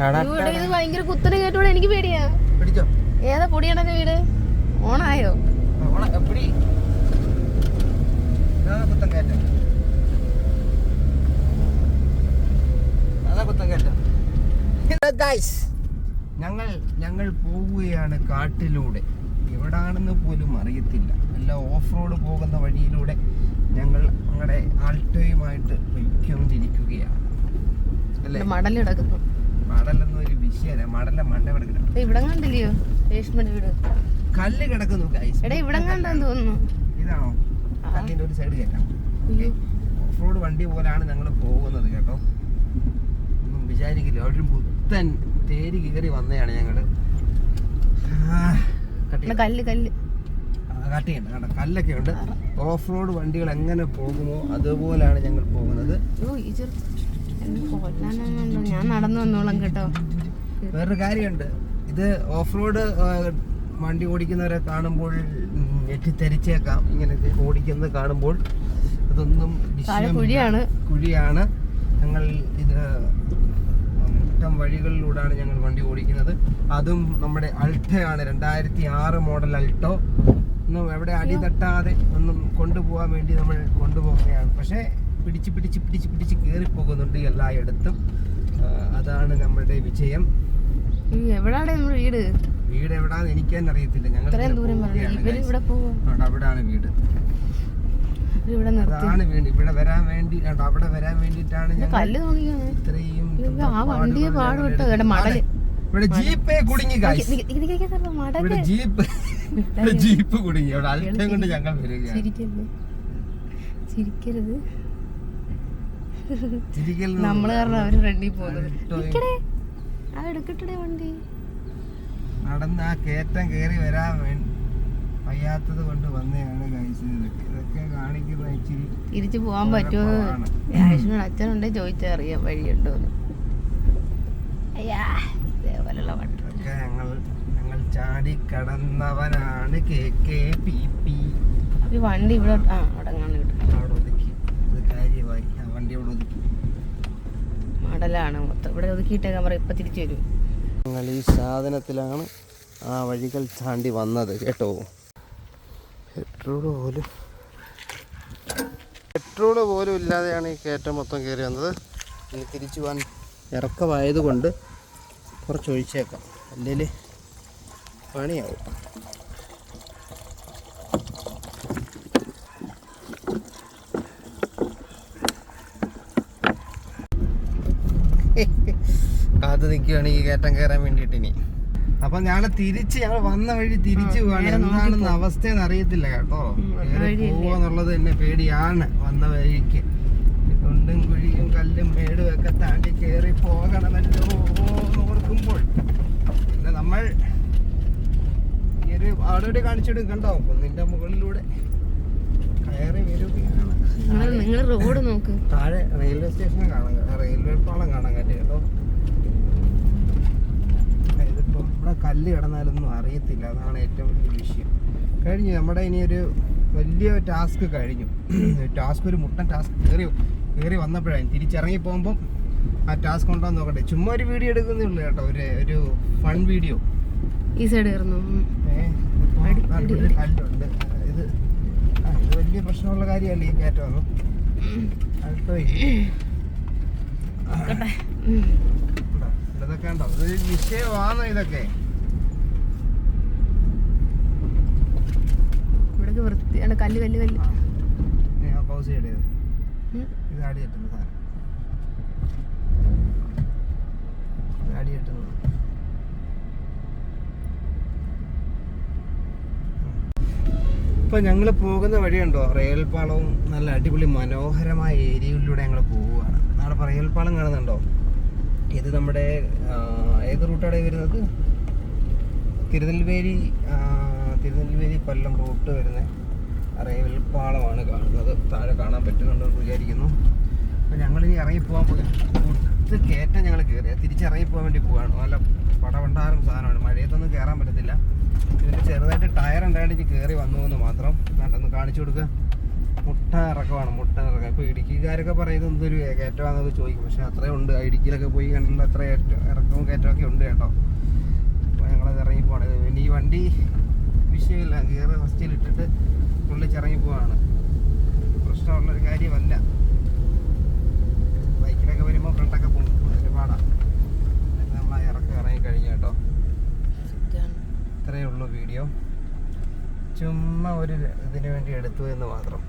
ഇത് ഭയങ്കര കുത്തനെ കേട്ടോടെ എനിക്ക് പേടിയാ. പിടിച്ചോ. ഏതാ പൊടിയണന്റെ വീട്? ഓണായോ? ഞങ്ങൾ ഞങ്ങൾ പോവുകയാണ് കാട്ടിലൂടെ. എവിടാണെന്ന് പോലും അറിയത്തില്ല. അല്ല ഓഫ് റോഡ് പോകുന്ന വഴിയിലൂടെ ഞങ്ങൾ ഞങ്ങളുടെ ആൾട്ടോയുമായിട്ട് പൊയ്ക്കൊണ്ടിരിക്കുകയാണ്. അല്ലേ? മടൽ കിടക്കുന്നു മടലൊന്നും ഒരു വിഷയമല്ല മടല മണ്ട കിടക്കണം ദേ ഇവിടെ കണ്ടില്ലയോ? രേഷ്മയുടെ വീട്. കല്ല് കിടക്കുന്നു ഗൈസ് എടാ ഇവിടെ കണ്ടെന്ന് തോന്നുന്നു. ഇതാണോ? കല്ലിന്റെ ഒരു സൈഡ് കയറ്റാം അയ്യോ. ഓഫ് റോഡ് വണ്ടി പോലാണ് ഞങ്ങൾ പോകുന്നത് കേട്ടോ. ഒന്നും വിചാരിക്കില്ല. അവിടെ ഒരു പുത്തൻ തേരി കയറി വന്നതാണ് ഞങ്ങൾ. കല്ല് കല്ല്. ആ, കട്ട് ചെയ്യണ്ട കല്ലൊക്കെ ഉണ്ട്. ഓഫ് റോഡ് വണ്ടികൾ എങ്ങനെ പോകുമോ അതുപോലാണ് ഞങ്ങൾ പോകുന്നത്. ഞാൻ നടന്നു വന്നോളാം കേട്ടോ. വേറൊരു കാര്യമുണ്ട്. ഇത് ഓഫ് റോഡ് വണ്ടി ഓടിക്കുന്നവരെ കാണുമ്പോൾ ഞെട്ടിത്തെരിച്ചേക്കാം. ഇങ്ങനെ ഓടിക്കുന്നത് കാണുമ്പോൾ ഇതൊന്നും. കുഴിയാണ്. കുഴിയാണ്. ഞങ്ങൾ ഇത് മുട്ടം വഴികളിലൂടെയാണ് ഞങ്ങൾ വണ്ടി ഓടിക്കുന്നത്. അതും നമ്മുടെ അൾട്ടയാണ്. രണ്ടായിരത്തി ആറ് മോഡൽ അൾട്ടോ. ഒന്നും എവിടെ അടി തട്ടാതെ ഒന്നും കൊണ്ടുപോകാൻ വേണ്ടി നമ്മൾ കൊണ്ടുപോവുകയാണ് പക്ഷേ പിടിച്ച് പിടിച്ച് പിടിച്ച് പിടിച്ച് കയറി പോകുന്നുണ്ട് എല്ലായിടത്തും. അതാണ് നമ്മുടെ വിജയം. എവിടാടെ നമ്മുടെ വീട്? വീട് എവിടാന്ന് എനിക്ക് തന്നെ അറിയത്തില്ല. ഞങ്ങൾ അവിടാണ് വീട്. അതാണ് വീട്. ഇവിടെ വരാൻ വേണ്ടി അവിടെ വരാൻ വേണ്ടിട്ടാണ് ഇത്രയും ഇവിടെ ജീപ്പേ കുടുങ്ങി ഇവിടെ ജീപ്പ് ഇവിടെ ജീപ്പ് കുടുങ്ങി. അവിടെ അല്പം കൊണ്ട് ഞങ്ങൾ വരികയാണ്. ചിരിക്കരുത്. നമ്മൾ കാരണം അവർ ഫ്രണ്ടിൽ പോകുന്നത്. ആ എടുക്കട്ടെ വണ്ടി. നടന്ന് ആ കേറ്റം കയറി വരാൻ വേണ്ടി വയ്യാത്തത് കൊണ്ട് വന്നതാണ് ഇതൊക്കെ ഇതൊക്കെ കാണിക്കുന്ന ഇച്ചിരി തിരിച്ചു പോകാൻ പറ്റുമോ. ആയുഷിനോട് അച്ഛനുണ്ടെ ചോദിച്ചറിയാം വഴിയുണ്ടോ അയ്യാ വണ്ടി. ഞങ്ങൾ ഞങ്ങൾ ചാടി കടന്നവനാണ് കെ കെ പി പി. വണ്ടി ഇവിടെ ആ അവിടെ കാണും കിട്ടും അവിടെ ഒതുക്കി ഇത് കാര്യമായി ആ വണ്ടി അവിടെ ഒതുക്കി മടലാണ്. മൊത്തം ഇവിടെ ഒതുക്കിയിട്ടേക്കാൻ പറയും ഇപ്പൊ തിരിച്ചു വരും. ഞങ്ങൾ ഈ സാധനത്തിലാണ് ആ വഴികൾ താണ്ടി വന്നത് കേട്ടോ. പെട്രോൾ പോലും പെട്രോൾ പോലും ഇല്ലാതെയാണ് ഈ കയറ്റം മൊത്തം കയറി വന്നത്. ഇനി തിരിച്ചു പോകാൻ ഇറക്കമായതുകൊണ്ട് കുറച്ച് ഒഴിച്ചേക്കാം അല്ലെങ്കിൽ പണിയാവും. കാത്തു നിൽക്കുകയാണ് ഈ കയറ്റം കയറാൻ വേണ്ടിയിട്ട് ഇനി അപ്പൊ ഞങ്ങൾ തിരിച്ച് ഞങ്ങൾ വന്ന വഴി തിരിച്ചു പോവാണ് എന്താണെന്ന് അവസ്ഥയെന്ന് അറിയത്തില്ല കേട്ടോ. പോവാന്നുള്ളത് തന്നെ പേടിയാണ് വന്ന വഴിക്ക്. കുണ്ടും കുഴിയും കല്ലും മേടും ഒക്കെ താണ്ടി കയറി പോകണമല്ലോ ഓർക്കുമ്പോൾ. പിന്നെ നമ്മൾ ഈ ഒരു അവിടെ ഇവിടെ കണ്ടോ? കുന്നിന്റെ മുകളിലൂടെ കയറി വരികയാണ്. നിങ്ങൾ റോഡ് നോക്ക്. താഴെ റെയിൽവേ സ്റ്റേഷൻ കാണാൻ റെയിൽവേ പാളം കാണാൻ കേട്ടോ. ഇവിടെ കല്ല് കിടന്നാലൊന്നും അറിയത്തില്ല. അതാണ് ഏറ്റവും വലിയ വിഷയം. കഴിഞ്ഞു. നമ്മുടെ ഇനി ഒരു വലിയ ടാസ്ക് കഴിഞ്ഞു. ടാസ്ക് ഒരു മുട്ടൻ ടാസ്ക് കയറി കയറി വന്നപ്പോഴാണ്. തിരിച്ചിറങ്ങി പോകുമ്പം ആ ടാസ്ക് എന്ന് നോക്കട്ടെ. ചുമ്മാ ഒരു വീഡിയോ എടുക്കുന്നേ ഉള്ളൂ കേട്ടോ. ഒരു ഒരു ഫൺ വീഡിയോ. ഈ സൈഡ് കയറുന്നു. കല്ലുണ്ട് ഇത് ഇത് വലിയ പ്രശ്നമുള്ള കാര്യമല്ല ഈ കയറ്റമൊന്നും. ഉണ്ടോ? ഇതൊക്കെ ഉണ്ടോ ഇതൊരു വിഷയമാണ് ഇതൊക്കെ. ഇവിടൊക്കെ വൃത്തി ആണ് കല്ല് കല്ല് കല്ല്. ഞാൻ പൗസ് ചെയ്തത് ഇത്. ആടി കെട്ടുന്ന സാധനം. ഇത് ആടി കെട്ടുന്നത്. ഇപ്പൊ ഞങ്ങൾ പോകുന്ന വഴിയുണ്ടോ റെയിൽപാളവും നല്ല അടിപൊളി മനോഹരമായ ഏരിയയിലൂടെ ഞങ്ങൾ പോവുകയാണ്. നാളെ റെയിൽപാളം കാണുന്നുണ്ടോ? ഇത് നമ്മുടെ ഏത് റൂട്ടാണ് വരുന്നത്? തിരുനെൽവേലി തിരുനെൽവേലി കൊല്ലം റൂട്ട് വരുന്ന അറേവൽ പാളമാണ് കാണുന്നത്. താഴെ കാണാൻ പറ്റുന്നുണ്ടെന്ന് വിചാരിക്കുന്നു. അപ്പോൾ ഞങ്ങളിനി ഇറങ്ങി പോകാൻ കൊടുത്ത് കയറ്റം ഞങ്ങൾ കയറി. തിരിച്ചിറങ്ങി പോകാൻ വേണ്ടി പോവാണ്. നല്ല പടവണ്ടാറും സാധനമാണ്. മഴയത്തൊന്നും കയറാൻ പറ്റത്തില്ല. ഇതിന്റെ ചെറുതായിട്ട് ടയർ ഉണ്ടായിട്ട് കയറി വന്നു എന്ന് മാത്രം. വേണ്ടൊന്ന് കാണിച്ചു കൊടുക്കുക മുട്ട ഇറക്കമാണ് മുട്ട ഇറക്കം ഇപ്പൊ ഇടുക്കിക്കാരൊക്കെ പറയുന്നത് എന്തൊരു കയറ്റമാണെന്നൊക്കെ ചോദിക്കും. പക്ഷെ അത്രയും ഉണ്ട്. ഇടുക്കിയിലൊക്കെ പോയി കണ്ടിട്ട് അത്ര ഏറ്റവും ഇറക്കവും കയറ്റമൊക്കെ ഉണ്ട് കേട്ടോ. അപ്പോൾ ഞങ്ങളത് ഇറങ്ങി പോകണം പിന്നെ ഈ വണ്ടി വിഷയമില്ല. ഗിയർ ഫസ്റ്റിൽ ഇട്ടിട്ട് ഉള്ളിൽ ചിറങ്ങി പോവാണ്. പ്രശ്നമുള്ളൊരു കാര്യമല്ല. ബൈക്കിലൊക്കെ വരുമ്പോൾ ഫ്രണ്ടൊക്കെ പോകും. ഒരുപാടാണ് പാടാ. നമ്മൾ ഇറക്കം ഇറങ്ങി കഴിഞ്ഞു കേട്ടോ. ഇത്രയേ ഉള്ളൂ വീഡിയോ. ചുമ്മാ ഒരു ഇതിനു വേണ്ടി എടുത്തു എന്ന് മാത്രം.